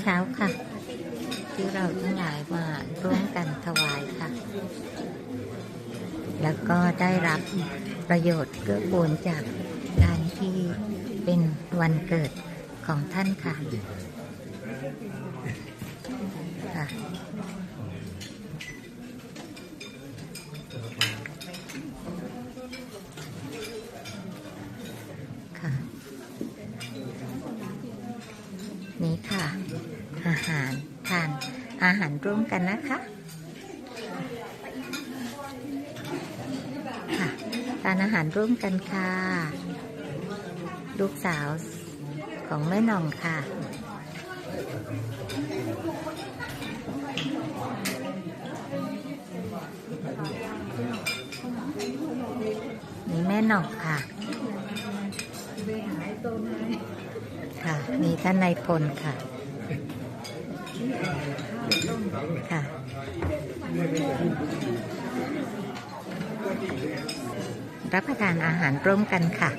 เช้าค่ะ ที่เราทั้งหลายมาร่วมกันถวายค่ะ แล้วก็ได้รับประโยชน์เกื้อกูลจากการที่เป็นวันเกิดของท่านค่ะค่ะ นี่ค่ะ อาหารทานอาหารร่วมกันนะคะค่ะทานอาหารร่วมกันค่ะ ลูกสาวของแม่น่องค่ะนี่แม่น่องค่ะ ค่ะ มีท่านนายพลค่ะ ค่ะรับประทานอาหารร่วมกันค่ะ